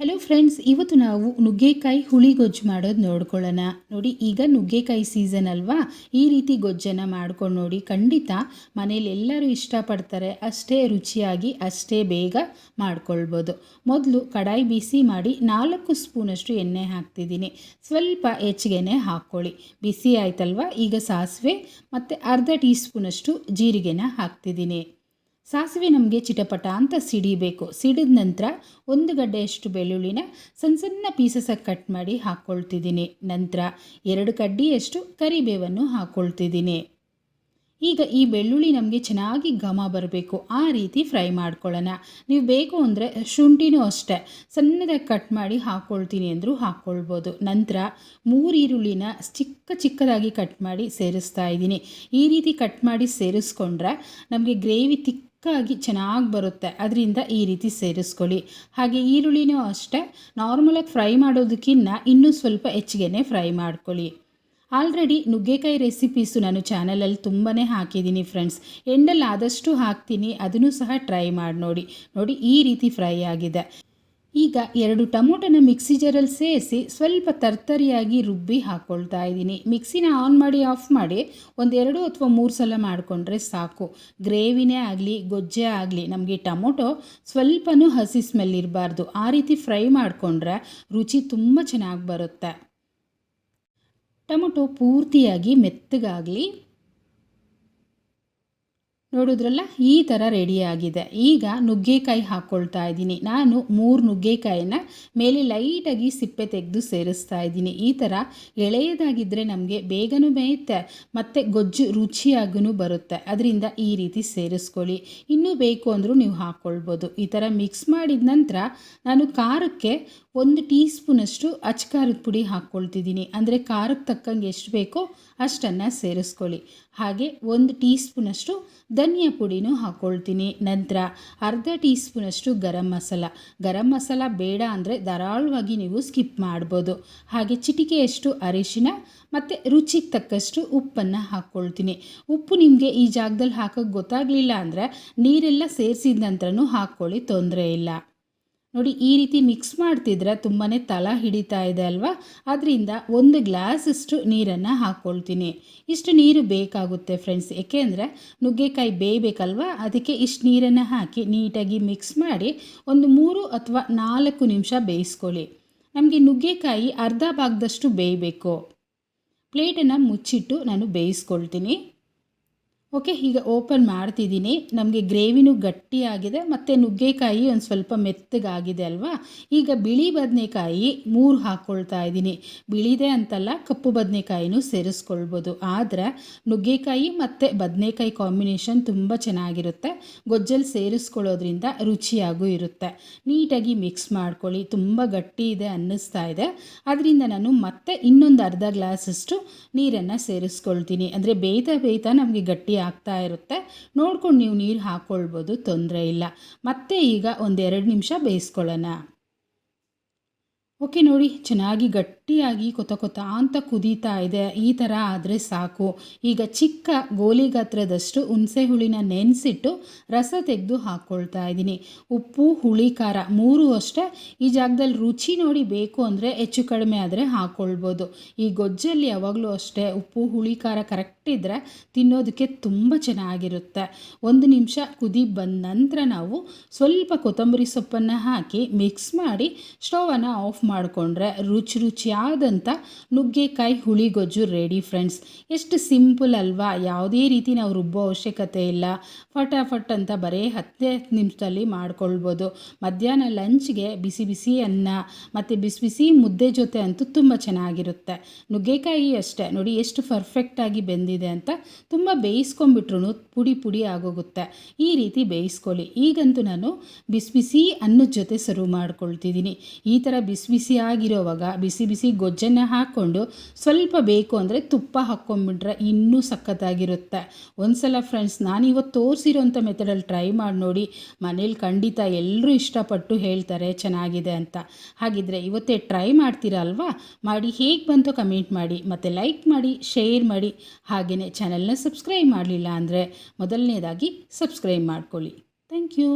Hello friends ಇವತ್ತು ನಾವು ನುಗ್ಗೆಕಾಯಿ ಹುಳಿ ಗೊಜ್ಜು ಮಾಡೋದು ನೋಡ್ಕೊಳ್ಳೋಣ. ನೋಡಿ, ಈಗ ನುಗ್ಗೆಕಾಯಿ ಸೀಸನ್ ಅಲ್ವಾ? ಈ ರೀತಿ ಗೊಜ್ಜನ್ನು ಮಾಡ್ಕೊಂಡು ನೋಡಿ, ಖಂಡಿತ ಮನೇಲಿ ಎಲ್ಲರೂ ಇಷ್ಟಪಡ್ತಾರೆ. ಅಷ್ಟೇ ರುಚಿಯಾಗಿ, ಅಷ್ಟೇ ಬೇಗ ಮಾಡ್ಕೊಳ್ಬೋದು. ಮೊದಲು ಕಡಾಯಿ ಬಿಸಿ ಮಾಡಿ ನಾಲ್ಕು ಸ್ಪೂನಷ್ಟು ಎಣ್ಣೆ ಹಾಕ್ತಿದ್ದೀನಿ. ಸ್ವಲ್ಪ ಹೆಚ್ಚಿಗೆನೆ ಹಾಕ್ಕೊಳ್ಳಿ. ಬಿಸಿ ಆಯ್ತಲ್ವಾ? ಈಗ ಸಾಸಿವೆ ಮತ್ತು ಅರ್ಧ ಟೀ ಸ್ಪೂನಷ್ಟು ಜೀರಿಗೆನ ಹಾಕ್ತಿದ್ದೀನಿ. ಸಾಸಿವೆ ನಮಗೆ ಚಿಟಪಟ ಅಂತ ಸಿಡಿಬೇಕು. ಸಿಡಿದ ನಂತರ ಒಂದು ಗಡ್ಡೆಯಷ್ಟು ಬೆಳ್ಳುಳ್ಳಿನ ಸಣ್ಣ ಸಣ್ಣ ಪೀಸಸಾಗಿ ಕಟ್ ಮಾಡಿ ಹಾಕ್ಕೊಳ್ತಿದ್ದೀನಿ ನಂತರ ಎರಡು ಕಡ್ಡಿಯಷ್ಟು ಕರಿಬೇವನ್ನು ಹಾಕ್ಕೊಳ್ತಿದ್ದೀನಿ ಈಗ ಈ ಬೆಳ್ಳುಳ್ಳಿ ನಮಗೆ ಚೆನ್ನಾಗಿ ಘಮ ಬರಬೇಕು. ಆ ರೀತಿ ಫ್ರೈ ಮಾಡ್ಕೊಳ್ಳೋಣ. ನೀವು ಬೇಕು ಅಂದರೆ ಶುಂಠಿನೂ ಅಷ್ಟೇ. ಸಣ್ಣದಾಗಿ ಕಟ್ ಮಾಡಿ ಹಾಕ್ಕೊಳ್ತೀನಿ ಅಂದರೂ ಹಾಕ್ಕೊಳ್ಬೋದು ನಂತರ ಮೂರು ಈರುಳ್ಳಿನ ಚಿಕ್ಕ ಚಿಕ್ಕದಾಗಿ ಕಟ್ ಮಾಡಿ ಸೇರಿಸ್ತಾ ಇದ್ದೀನಿ. ಈ ರೀತಿ ಕಟ್ ಮಾಡಿ ಸೇರಿಸ್ಕೊಂಡ್ರೆ ನಮಗೆ ಗ್ರೇವಿ ತಿಕ್ ಚಿಕ್ಕಾಗಿ ಚೆನ್ನಾಗಿ ಬರುತ್ತೆ. ಅದರಿಂದ ಈ ರೀತಿ ಸೇರಿಸ್ಕೊಳ್ಳಿ. ಹಾಗೆ ಈರುಳ್ಳಿನೂ ಅಷ್ಟೇ. ನಾರ್ಮಲಾಗಿ ಫ್ರೈ ಮಾಡೋದಕ್ಕಿಂತ ಇನ್ನೂ ಸ್ವಲ್ಪ ಹೆಚ್ಚಿಗೆ ಫ್ರೈ ಮಾಡ್ಕೊಳ್ಳಿ. ಆಲ್ರೆಡಿ ನುಗ್ಗೆಕಾಯಿ ರೆಸಿಪೀಸು ನಾನು ಚಾನಲಲ್ಲಿ ತುಂಬಾ ಹಾಕಿದ್ದೀನಿ ಫ್ರೆಂಡ್ಸ್ ಎಂಡಲ್ಲಿ ಆದಷ್ಟು ಹಾಕ್ತೀನಿ. ಅದನ್ನು ಸಹ ಟ್ರೈ ಮಾಡಿ ನೋಡಿ. ನೋಡಿ ಈ ರೀತಿ ಫ್ರೈ ಆಗಿದೆ. ಈಗ ಎರಡು ಟೊಮೊಟೊನ ಮಿಕ್ಸಿ ಜಾರಲ್ಲಿ ಸೇರಿಸಿ ಸ್ವಲ್ಪ ತರ್ತರಿಯಾಗಿ ರುಬ್ಬಿ ಹಾಕ್ಕೊಳ್ತಾ ಇದ್ದೀನಿ. ಮಿಕ್ಸಿನ ಆನ್ ಮಾಡಿ, ಆಫ್ ಮಾಡಿ ಒಂದೆರಡು ಅಥವಾ ಮೂರು ಸಲ ಮಾಡಿಕೊಂಡ್ರೆ ಸಾಕು. ಗ್ರೇವಿನೇ ಆಗಲಿ, ಗೊಜ್ಜೆ ಆಗಲಿ, ನಮಗೆ ಟೊಮೊಟೊ ಸ್ವಲ್ಪನೂ ಹಸಿ ಸ್ಮೆಲ್ ಇರಬಾರ್ದು. ಆ ರೀತಿ ಫ್ರೈ ಮಾಡಿಕೊಂಡ್ರೆ ರುಚಿ ತುಂಬ ಚೆನ್ನಾಗಿ ಬರುತ್ತೆ. ಟೊಮೊಟೊ ಪೂರ್ತಿಯಾಗಿ ಮೆತ್ತಗಾಗಲಿ ನೋಡಿದ್ರಲ್ಲ, ಈ ಥರ ರೆಡಿಯಾಗಿದೆ ಈಗ ನುಗ್ಗೆಕಾಯಿ ಹಾಕ್ಕೊಳ್ತಾ ಇದ್ದೀನಿ. ನಾನು ಮೂರು ನುಗ್ಗೆಕಾಯಿನ ಮೇಲೆ ಲೈಟಾಗಿ ಸಿಪ್ಪೆ ತೆಗೆದು ಸೇರಿಸ್ತಾ ಇದ್ದೀನಿ. ಈ ಥರ ಎಳೆಯದಾಗಿದ್ದರೆ ನಮಗೆ ಬೇಗನೂ ಬೇಯುತ್ತೆ, ಮತ್ತು ಗೊಜ್ಜು ರುಚಿಯಾಗೂ ಬರುತ್ತೆ. ಅದರಿಂದ ಈ ರೀತಿ ಸೇರಿಸ್ಕೊಳ್ಳಿ. ಇನ್ನೂ ಬೇಕು ಅಂದರೂ ನೀವು ಹಾಕ್ಕೊಳ್ಬೋದು ಈ ಥರ ಮಿಕ್ಸ್ ಮಾಡಿದ ನಂತರ ನಾನು ಖಾರಕ್ಕೆ ಒಂದು ಟೀ ಸ್ಪೂನಷ್ಟು ಅಚ್ಕಾರದ ಪುಡಿ ಹಾಕ್ಕೊಳ್ತಿದ್ದೀನಿ. ಅಂದರೆ ಖಾರಕ್ಕೆ ತಕ್ಕಂಗೆ ಎಷ್ಟು ಬೇಕೋ ಅಷ್ಟನ್ನು ಸೇರಿಸ್ಕೊಳ್ಳಿ. ಹಾಗೆ ಒಂದು ಟೀ ಸ್ಪೂನಷ್ಟು ಧನಿಯಾ ಪುಡಿನೂ ಹಾಕ್ಕೊಳ್ತೀನಿ. ನಂತರ ಅರ್ಧ ಟೀ ಸ್ಪೂನಷ್ಟು ಗರಂ ಮಸಾಲ. ಗರಂ ಮಸಾಲ ಬೇಡ ಅಂದರೆ ಧಾರಾಳವಾಗಿ ನೀವು ಸ್ಕಿಪ್ ಮಾಡ್ಬೋದು. ಹಾಗೆ ಚಿಟಿಕೆಯಷ್ಟು ಅರಿಶಿನ ಮತ್ತು ರುಚಿಗೆ ತಕ್ಕಷ್ಟು ಉಪ್ಪನ್ನು ಹಾಕ್ಕೊಳ್ತೀನಿ. ಉಪ್ಪು ನಿಮಗೆ ಈ ಜಾಗದಲ್ಲಿ ಹಾಕೋಕ್ಕೆ ಗೊತ್ತಾಗಲಿಲ್ಲ ಅಂದರೆ ನೀರೆಲ್ಲ ಸೇರಿಸಿದ ನಂತರನೂ ಹಾಕ್ಕೊಳ್ಳಿ, ತೊಂದರೆ ಇಲ್ಲ. ನೋಡಿ, ಈ ರೀತಿ ಮಿಕ್ಸ್ ಮಾಡ್ತಿದ್ರೆ ತುಂಬಾ ತಲ ಹಿಡಿತಾ ಇದೆ ಅಲ್ವಾ? ಅದರಿಂದ ಒಂದು ಗ್ಲಾಸಷ್ಟು ನೀರನ್ನು ಹಾಕ್ಕೊಳ್ತೀನಿ ಇಷ್ಟು ನೀರು ಬೇಕಾಗುತ್ತೆ ಫ್ರೆಂಡ್ಸ್ ಏಕೆಂದರೆ ನುಗ್ಗೆಕಾಯಿ ಬೇಯಬೇಕಲ್ವಾ? ಅದಕ್ಕೆ ಇಷ್ಟು ನೀರನ್ನು ಹಾಕಿ ನೀಟಾಗಿ ಮಿಕ್ಸ್ ಮಾಡಿ ಒಂದು ಮೂರು ಅಥವಾ ನಾಲ್ಕು ನಿಮಿಷ ಬೇಯಿಸ್ಕೊಳ್ಳಿ. ನಮಗೆ ನುಗ್ಗೆಕಾಯಿ ಅರ್ಧ ಭಾಗದಷ್ಟು ಬೇಯಬೇಕು. ಪ್ಲೇಟನ್ನು ಮುಚ್ಚಿಟ್ಟು ನಾನು ಬೇಯಿಸ್ಕೊಳ್ತೀನಿ. ಓಕೆ ಈಗ ಓಪನ್ ಮಾಡ್ತಿದ್ದೀನಿ. ನಮಗೆ ಗ್ರೇವಿನೂ ಗಟ್ಟಿಯಾಗಿದೆ ಮತ್ತು ನುಗ್ಗೆಕಾಯಿ ಒಂದು ಸ್ವಲ್ಪ ಮೆತ್ತಗಾಗಿದೆ ಅಲ್ವಾ? ಈಗ ಬಿಳಿ ಬದನೆಕಾಯಿ ಮೂರು ಹಾಕ್ಕೊಳ್ತಾ ಇದ್ದೀನಿ. ಬಿಳಿದೆ ಅಂತಲ್ಲ, ಕಪ್ಪು ಬದನೆಕಾಯಿನೂ ಸೇರಿಸ್ಕೊಳ್ಬೋದು. ಆದರೆ ನುಗ್ಗೆಕಾಯಿ ಮತ್ತು ಬದನೆಕಾಯಿ ಕಾಂಬಿನೇಷನ್ ತುಂಬ ಚೆನ್ನಾಗಿರುತ್ತೆ. ಗೊಜ್ಜಲ್ಲಿ ಸೇರಿಸ್ಕೊಳ್ಳೋದ್ರಿಂದ ರುಚಿಯಾಗೂ ಇರುತ್ತೆ. ನೀಟಾಗಿ ಮಿಕ್ಸ್ ಮಾಡ್ಕೊಳ್ಳಿ. ತುಂಬ ಗಟ್ಟಿ ಇದೆ ಅನ್ನಿಸ್ತಾ ಇದೆ. ಅದರಿಂದ ನಾನು ಮತ್ತೆ ಇನ್ನೊಂದು ಅರ್ಧ ಗ್ಲಾಸಷ್ಟು ನೀರನ್ನು ಸೇರಿಸ್ಕೊಳ್ತೀನಿ. ಅಂದರೆ ಬೇಯ್ತಾ ಬೇಯ್ತಾ ನಮಗೆ ಗಟ್ಟಿ ಆಗ್ತಾ ಇರುತ್ತೆ. ನೋಡ್ಕೊಂಡು ನೀವು ನೀರು ಹಾಕ್ಕೊಳ್ಬೋದು ತೊಂದರೆ ಇಲ್ಲ. ಮತ್ತೆ ಈಗ ಒಂದೆರಡು ನಿಮಿಷ ಬೇಯಿಸ್ಕೊಳ್ಳೋಣ. ಓಕೆ, ನೋಡಿ, ಚೆನ್ನಾಗಿ ಗಟ್ಟಿಯಾಗಿ ಕೊತ ಕೊತ ಅಂತ ಕುದೀತಾ ಇದೆ. ಈ ಥರ ಆದರೆ ಸಾಕು. ಈಗ ಚಿಕ್ಕ ಗೋಲಿ ಗಾತ್ರದಷ್ಟು ಹುಣಸೆ ಹುಳಿನ ನೆನೆಸಿಟ್ಟು ರಸ ತೆಗೆದು ಹಾಕ್ಕೊಳ್ತಾ ಇದ್ದೀನಿ. ಉಪ್ಪು, ಹುಳಿ, ಖಾರ ಮೂರು ಅಷ್ಟೇ. ಈ ಜಾಗದಲ್ಲಿ ರುಚಿ ನೋಡಿ ಬೇಕು ಅಂದರೆ ಹೆಚ್ಚು ಕಡಿಮೆ ಆದರೆ ಹಾಕ್ಕೊಳ್ಬೋದು ಈ ಗೊಜ್ಜಲ್ಲಿ ಯಾವಾಗಲೂ ಅಷ್ಟೇ. ಉಪ್ಪು, ಹುಳಿ, ಖಾರ ಕರೆಕ್ಟ್ ಇದ್ದರೆ ತಿನ್ನೋದಕ್ಕೆ ತುಂಬ ಚೆನ್ನಾಗಿರುತ್ತೆ. ಒಂದು ನಿಮಿಷ ಕುದಿ ಬಂದ ನಂತರ ನಾವು ಸ್ವಲ್ಪ ಕೊತ್ತಂಬರಿ ಸೊಪ್ಪನ್ನು ಹಾಕಿ ಮಿಕ್ಸ್ ಮಾಡಿ ಸ್ಟವನ್ನು ಆಫ್ ಮಾಡಿಕೊಂಡ್ರೆ ರುಚಿ ರುಚಿಯಾದಂಥ ನುಗ್ಗೆಕಾಯಿ, ಹುಳಿಗೊಜ್ಜು ರೆಡಿ ಫ್ರೆಂಡ್ಸ್ ಎಷ್ಟು ಸಿಂಪಲ್ ಅಲ್ವಾ? ಯಾವುದೇ ರೀತಿ ನಾವು ರುಬ್ಬೋ ಅವಶ್ಯಕತೆ ಇಲ್ಲ. ಫಟಾಫಟ್ ಅಂತ ಬರೀ ಹತ್ತು ನಿಮಿಷದಲ್ಲಿ ಮಾಡ್ಕೊಳ್ಬೋದು. ಮಧ್ಯಾಹ್ನ ಲಂಚ್ಗೆ ಬಿಸಿ ಬಿಸಿ ಅನ್ನ ಮತ್ತು ಬಿಸಿ ಬಿಸಿ ಮುದ್ದೆ ಜೊತೆ ಅಂತೂ ತುಂಬ ಚೆನ್ನಾಗಿರುತ್ತೆ. ನುಗ್ಗೆಕಾಯಿ ಅಷ್ಟೇ. ನೋಡಿ, ಎಷ್ಟು ಪರ್ಫೆಕ್ಟಾಗಿ ಬೆಂದಿದೆ. ಅಂತ ತುಂಬ ಬೇಯಿಸ್ಕೊಂಬಿಟ್ರು ಪುಡಿ ಪುಡಿ ಆಗೋಗುತ್ತೆ. ಈ ರೀತಿ ಬೇಯಿಸ್ಕೊಳ್ಳಿ. ಈಗಂತೂ ನಾನು ಬಿಸಿ ಬಿಸಿ ಅನ್ನದ ಜೊತೆ ಸರ್ವ್ ಮಾಡ್ಕೊಳ್ತಿದ್ದೀನಿ. ಈ ಥರ ಬಿಸಿ ಬಿಸಿ ಆಗಿರೋವಾಗ ಬಿಸಿ ಬಿಸಿ ಗೊಜ್ಜನ್ನು ಹಾಕ್ಕೊಂಡು ಸ್ವಲ್ಪ ಬೇಕು ಅಂದರೆ ತುಪ್ಪ ಹಾಕ್ಕೊಂಬಿಟ್ರೆ ಇನ್ನೂ ಸಖತ್ತಾಗಿರುತ್ತೆ. ಒಂದ್ಸಲ ಫ್ರೆಂಡ್ಸ್ ನಾನಿವತ್ತು ತೋರಿಸಿರೋಂಥ ಮೆಥಡಲ್ಲಿ ಟ್ರೈ ಮಾಡಿ ನೋಡಿ. ಮನೇಲಿ ಖಂಡಿತ ಎಲ್ಲರೂ ಇಷ್ಟಪಟ್ಟು ಹೇಳ್ತಾರೆ ಚೆನ್ನಾಗಿದೆ ಅಂತ. ಹಾಗಿದ್ರೆ ಇವತ್ತೇ ಟ್ರೈ ಮಾಡ್ತೀರಾ ಅಲ್ವಾ ಮಾಡಿ ಹೇಗೆ ಬಂತು ಕಮೆಂಟ್ ಮಾಡಿ. ಮತ್ತು ಲೈಕ್ ಮಾಡಿ ಶೇರ್ ಮಾಡಿ. ಹಾಗೆಯೇ ಚಾನೆಲ್ನ ಸಬ್ಸ್ಕ್ರೈಬ್ ಮಾಡಲಿಲ್ಲ ಅಂದರೆ ಮೊದಲನೇದಾಗಿ ಸಬ್ಸ್ಕ್ರೈಬ್ ಮಾಡ್ಕೊಳ್ಳಿ. Thank you